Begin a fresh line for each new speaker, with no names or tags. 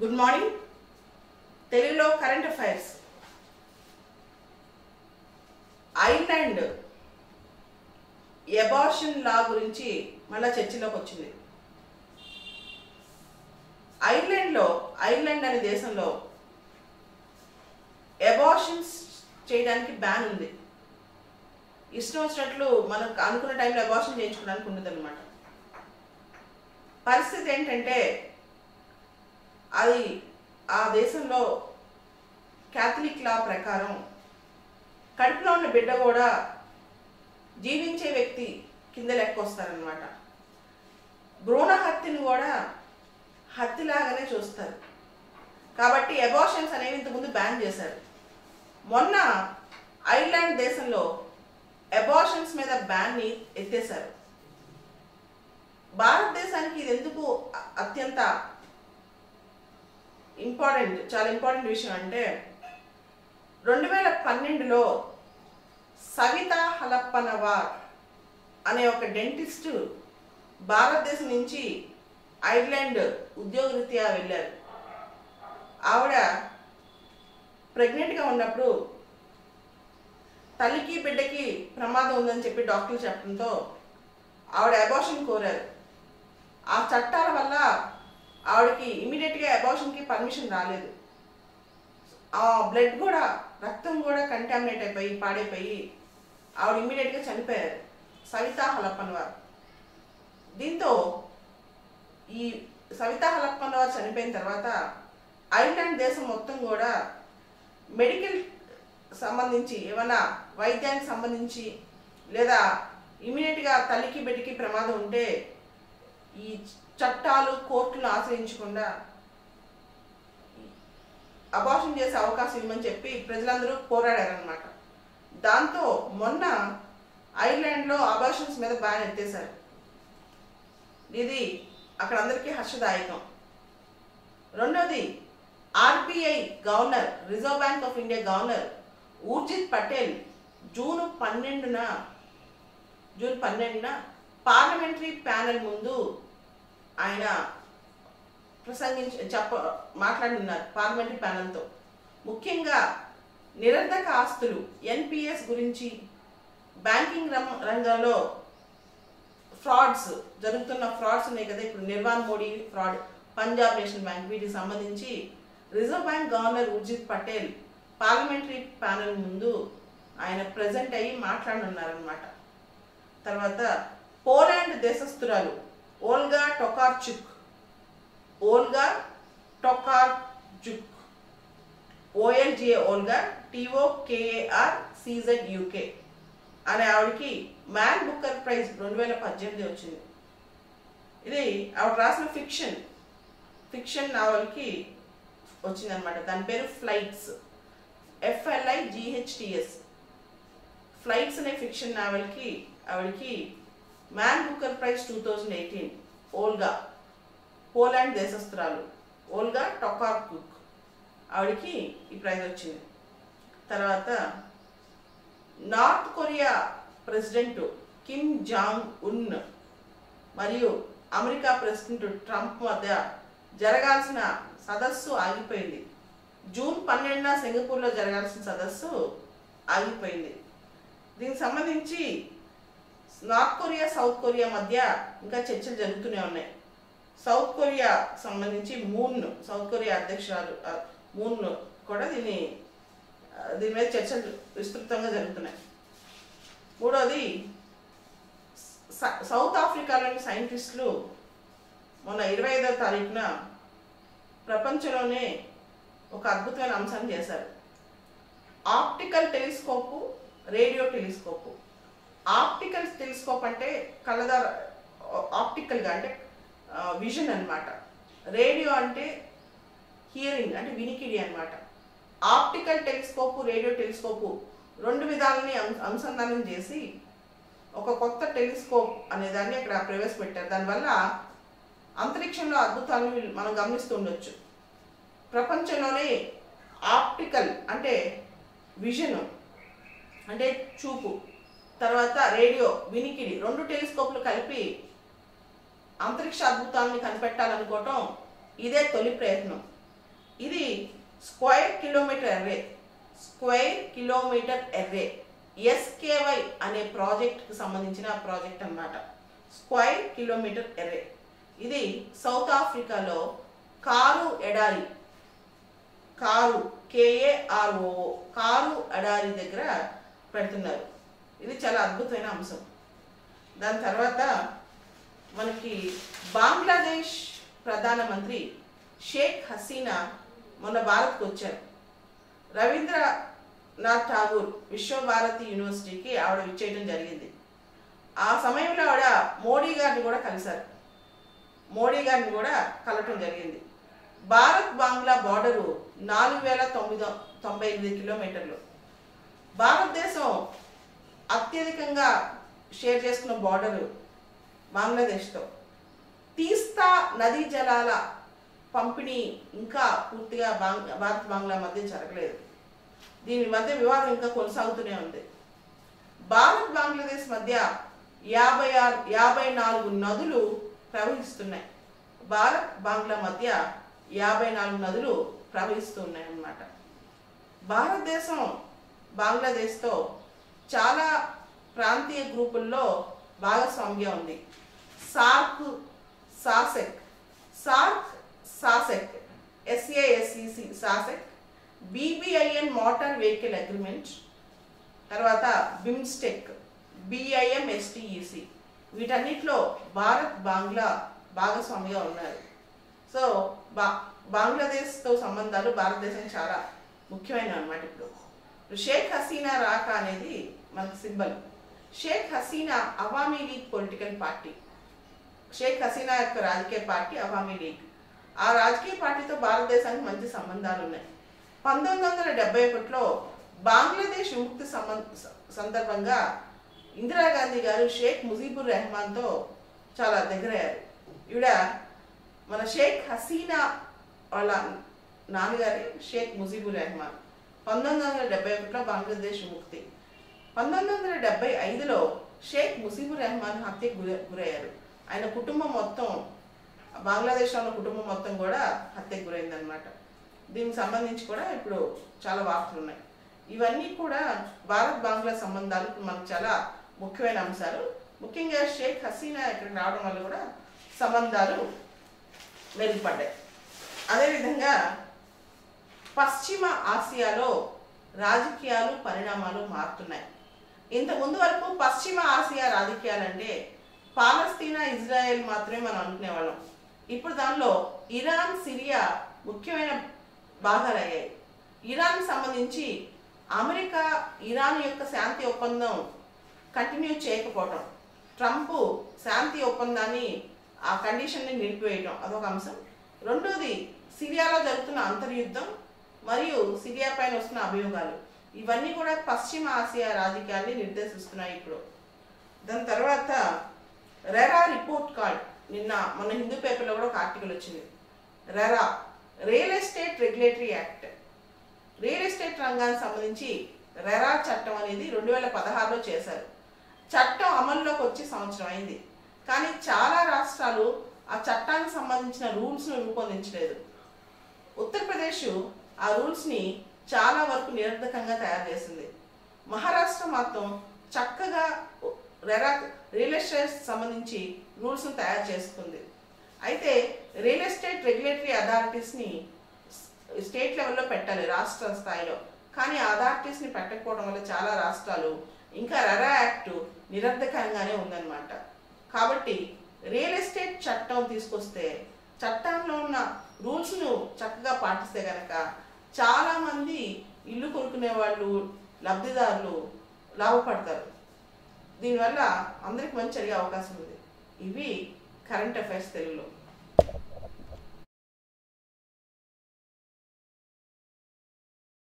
Good morning తెలుగులో current affairs Ireland abortion law గురించి మళ్ళా చర్చలోకి వచ్చింది. ఐర్లాండ్లో ఐర్లాండ్ అనే దేశంలో ఎబార్షన్స్ చేయడానికి బ్యాన్ ఉంది. ఇష్టం వచ్చినట్లు మనకు అనుకున్న టైంలో అబార్షన్ చేయించుకోవడానికి ఉండదు అనమాట పరిస్థితి ఏంటంటే అది ఆ దేశంలో క్యాథలిక్ లా ప్రకారం కడుపులో ఉన్న బిడ్డ కూడా జీవించే వ్యక్తి కింద లెక్కొస్తారనమాట భ్రూణ హత్యను కూడా హత్యలాగానే చూస్తారు. కాబట్టి అబార్షన్స్ అనేవి ఇంతకుముందు బ్యాన్ చేశారు. మొన్న ఐర్లాండ్ దేశంలో అబార్షన్స్ మీద బ్యాన్ని ఎత్తేశారు. భారతదేశానికి ఇది ఎందుకు అత్యంత ఇంపార్టెంట్ చాలా ఇంపార్టెంట్ విషయం అంటే రెండు వేల పన్నెండులో సవిత హలప్పనవార్ అనే ఒక డెంటిస్ట్ భారతదేశం నుంచి ఐర్లాండ్ ఉద్యోగరీత్యా వెళ్ళారు. ఆవిడ ప్రెగ్నెంట్గా ఉన్నప్పుడు తల్లికి బిడ్డకి ప్రమాదం ఉందని చెప్పి డాక్టర్లు చెప్పడంతో ఆవిడ అబార్షన్ కోరారు. ఆ చట్టాల వల్ల ఆవిడకి ఇమీడియట్గా అబార్షన్కి పర్మిషన్ రాలేదు. ఆ బ్లడ్ కూడా రక్తం కూడా కంటామినేట్ అయిపోయి పాడైపోయి ఆవిడ ఇమీడియట్గా చనిపోయారు. సవితా హలప్పన్ వారు. దీంతో ఈ సవితా హలప్పన్ వారు చనిపోయిన తర్వాత ఐర్లాండ్ దేశం మొత్తం కూడా మెడికల్ సంబంధించి ఏమైనా వైద్యానికి సంబంధించి లేదా ఇమీడియట్గా తల్లికి బిడ్డకి ప్రమాదం ఉంటే ఈ చట్టాలు కోర్టులను ఆశ్రయించకుండా అబార్షన్ చేసే అవకాశం ఇవ్వమని చెప్పి ప్రజలందరూ పోరాడారనమాట దాంతో మొన్న ఐర్లాండ్లో అబార్షన్స్ మీద బ్యాన్ ఎత్తేశారు. ఇది అక్కడ అందరికీ హర్షదాయకం. రెండోది RBI governor reserve bank of India governor Urjit Patel June పన్నెండున జూన్ పన్నెండున పార్లమెంటరీ ప్యానెల్ ముందు ఆయన ప్రసంగించి చెప్ప మాట్లాడినారు పార్లమెంటరీ ప్యానెల్తో. ముఖ్యంగా నిరర్ధక ఆస్తులు ఎన్పిఎస్ గురించి బ్యాంకింగ్ రం- రంగంలో ఫ్రాడ్స్ జరుగుతున్న ఫ్రాడ్స్ ఉన్నాయి కదా ఇప్పుడు Nirav Modi fraud Punjab national bank వీటికి సంబంధించి reserve bank governor Urjit Patel parliamentary panel ముందు ఆయన ప్రజెంట్ అయ్యి మాట్లాడనున్నారనమాట తర్వాత Poland దేశస్థురాలు Olga Tokarczuk. Olga Tokarczuk. O L G A Olga T O K A R C Z U K అనే ఆవిడకి Man Booker praise రెండు వేల పద్దెనిమిది వచ్చింది. ఇది ఆవిడ రాసిన ఫిక్షన్. ఫిక్షన్ నావల్కి వచ్చిందనమాట దాని పేరు Flights. F L I G H T S Flights అనే ఫిక్షన్ నావల్కి ఆవిడకి Man Booker prize two thousand eighteen. Olga. Poland దేశస్త్రాలు Olga Tokarczuk ఆవిడకి ఈ ప్రైజ్ వచ్చింది. తర్వాత North Korea president Kim Jong Un మరియు అమెరికా ప్రెసిడెంట్ ట్రంప్ మధ్య జరగాల్సిన సదస్సు ఆగిపోయింది. జూన్ పన్నెండున సింగపూర్లో జరగాల్సిన సదస్సు ఆగిపోయింది. దీనికి సంబంధించి నార్త్ కొరియా సౌత్ కొరియా మధ్య ఇంకా చర్చలు జరుగుతూనే ఉన్నాయి. సౌత్ కొరియా సంబంధించి మూన్ సౌత్ కొరియా అధ్యక్షురాలు మూన్ కూడా దీన్ని దీని మీద చర్చలు విస్తృతంగా జరుగుతున్నాయి. మూడోది స- సౌత్ ఆఫ్రికాలోని సైంటిస్టులు మొన్న ఇరవై ఐదవ తారీఖున ప్రపంచంలోనే ఒక అద్భుతమైన అంశాన్ని చేశారు. Optical telescope radio telescope optical telescope అంటే కళ్ళదార ఆప్టికల్గా అంటే విజన్ అన్నమాట. రేడియో అంటే హియరింగ్ అంటే వినికిడి అన్నమాట. ఆప్టికల్ టెలిస్కోపు రేడియో టెలిస్కోపు రెండు విధాలని అను- అనుసంధానం చేసి ఒక కొత్త టెలిస్కోప్ అనే దాన్ని అక్కడ ప్రవేశపెట్టారు. దానివల్ల అంతరిక్షంలో అద్భుతాలను మనం గమనిస్తుండొచ్చు ప్రపంచంలోనే ఆప్టికల్ అంటే విజన్ అంటే చూపు. తర్వాత రేడియో వినికిడి రెండు టెలిస్కోప్లు కలిపి అంతరిక్ష అద్భుతాలని కనిపెట్టాలనుకోవటం ఇదే తొలి ప్రయత్నం. ఇది square kilometre array square kilometre array SKY అనే ప్రాజెక్ట్కి సంబంధించిన ప్రాజెక్ట్ అన్నమాట. స్క్వైర్ కిలోమీటర్ ఎర్రే ఇది సౌత్ ఆఫ్రికాలో కారు ఎడారి కారు కేఏఆర్ఓ కారు ఎడారి దగ్గర పెడుతున్నారు. ఇది చాలా అద్భుతమైన అంశం. దాని తర్వాత మనకి బంగ్లాదేశ్ ప్రధానమంత్రి షేక్ హసీనా మొన్న భారత్కు వచ్చారు. రవీంద్రనాథ్ ఠాగూర్ విశ్వభారతి యూనివర్సిటీకి ఆవిడ విచ్చేయడం జరిగింది. ఆ సమయంలో ఆవిడ మోడీ గారిని కూడా కలిశారు. మోడీ గారిని కూడా కలవటం జరిగింది. భారత్ బంగ్లా బార్డరు నాలుగు వేల తొమ్మిది తొంభై ఎనిమిది కిలోమీటర్లు. భారతదేశం అత్యధికంగా షేర్ చేసుకున్న బార్డరు బంగ్లాదేశ్తో. తీస్తా నదీ జలాల పంపిణీ ఇంకా పూర్తిగా బాంగ్ భారత్ బంగ్లా మధ్య జరగలేదు. దీని మధ్య వివాదం ఇంకా కొనసాగుతూనే ఉంది. భారత్ బంగ్లాదేశ్ మధ్య యాభై ఆరు యాభై నాలుగు నదులు ప్రవహిస్తున్నాయి. భారత్ బంగ్లా మధ్య యాభై నాలుగు నదులు ప్రవహిస్తున్నాయి అన్నమాట భారతదేశం బంగ్లాదేశ్తో చాలా ప్రాంతీయ గ్రూపుల్లో భాగస్వామ్యం ఉంది. SAARC సాసెక్. SAARC సాసెక్. ఎస్ఏఎస్సిసి సాసెక్. BBIN motor vehicle agreement. తర్వాత బిమ్స్టెక్. బిఐఎంఎస్టిఈసి వీటన్నిటిలో భారత్ బంగ్లా భాగస్వామిగా ఉన్నారు. సో బా బంగ్లాదేశ్తో సంబంధాలు భారతదేశం చాలా ముఖ్యమైన అనమాట ఇప్పుడు. షేక్ హసీనా రాక అనేది మనకు symbol. Sheikh Hasina Awami League political party. Sheikh Hasina యొక్క రాజకీయ పార్టీ అవామీ లీగ్. ఆ రాజకీయ పార్టీతో భారతదేశానికి మంచి సంబంధాలు ఉన్నాయి. పంతొమ్మిది వందల డెబ్బై ఒకటిలో బంగ్లాదేశ్ విముక్తి సంబంధ సందర్భంగా ఇందిరాగాంధీ గారు షేక్ ముజీబుర్ రెహమాన్తో చాలా దగ్గరయ్యారు. ఈవిడ మన షేక్ హసీనా వాళ్ళ నాన్నగారి షేక్ ముజీబుర్ రెహమాన్. పంతొమ్మిది వందల డెబ్బై ఒకటిలో బంగ్లాదేశ్ ముక్తి పంతొమ్మిది వందల డెబ్బై ఐదులో షేక్ ముసీబుర్ రెహమాన్ హత్యకు గురయ్యారు. ఆయన కుటుంబం మొత్తం బంగ్లాదేశ్లో ఉన్న కుటుంబం మొత్తం కూడా హత్యకు గురైందనమాట దీనికి సంబంధించి కూడా ఇప్పుడు చాలా వార్తలు ఉన్నాయి. ఇవన్నీ కూడా భారత్ బంగ్లా సంబంధాలు మనకు చాలా ముఖ్యమైన అంశాలు. ముఖ్యంగా షేక్ హసీనా ఇక్కడికి రావడం వల్ల కూడా సంబంధాలు మెరుగుపడ్డాయి. అదేవిధంగా పశ్చిమ ఆసియాలో రాజకీయాలు పరిణామాలు మారుతున్నాయి. ఇంత ముందు వరకు పశ్చిమ ఆసియా రాజకీయాలంటే పాలస్తీనా ఇజ్రాయెల్ మాత్రమే మనం అనుకునేవాళ్ళం. ఇప్పుడు దానిలో ఇరాన్ సిరియా ముఖ్యమైన భాగాలు అయ్యాయి ఇరాన్ సంబంధించి అమెరికా ఇరాన్ యొక్క శాంతి ఒప్పందం కంటిన్యూ చేయకపోవటం. ట్రంప్ శాంతి ఒప్పందాన్ని ఆ కండిషన్ని నిలిపివేయటం అదొక అంశం. రెండోది సిరియాలో జరుగుతున్న అంతర్యుద్ధం మరియు సిరియా పైన వస్తున్న అభియోగాలు. ఇవన్నీ కూడా పశ్చిమ ఆసియా రాజకీయాల్ని నిర్దేశిస్తున్నాయి ఇప్పుడు. దాని తర్వాత రెరా రిపోర్ట్ కార్డ్. నిన్న మన హిందూ పేపర్లో కూడా ఒక ఆర్టికల్ వచ్చింది. RERA real estate regulatory act. Real estate రంగానికి సంబంధించి రెరా చట్టం అనేది రెండు వేల పదహారులో చేశారు. చట్టం అమల్లోకి వచ్చి సంవత్సరం అయింది. కానీ చాలా రాష్ట్రాలు ఆ చట్టానికి సంబంధించిన రూల్స్ను రూపొందించలేదు ఉత్తరప్రదేశ్ ఆ రూల్స్ని చాలా వరకు నిరర్ధకంగా తయారు చేసింది. మహారాష్ట్ర మాత్రం చక్కగా రెరా రియల్ ఎస్టేట్ సంబంధించి రూల్స్ను తయారు చేసుకుంది. అయితే రియల్ ఎస్టేట్ రెగ్యులేటరీ అథారిటీస్ని స్టేట్ లెవెల్లో పెట్టాలి రాష్ట్ర స్థాయిలో. కానీ అథారిటీస్ని పెట్టకపోవడం వల్ల చాలా రాష్ట్రాలు ఇంకా రెరా యాక్ట్ నిరర్ధకంగానే ఉందన్నమాట. కాబట్టి రియల్ ఎస్టేట్ చట్టం తీసుకొస్తే చట్టంలో ఉన్న రూల్స్ను చక్కగా పాటిస్తే కనుక చాలామంది ఇల్లు కొనుక్కునే వాళ్ళు లబ్ధిదారులు లాభపడతారు. దీనివల్ల అందరికి మంచి జరిగే అవకాశం ఉంది. ఇవి కరెంట్ అఫైర్స్ తెలుగులో.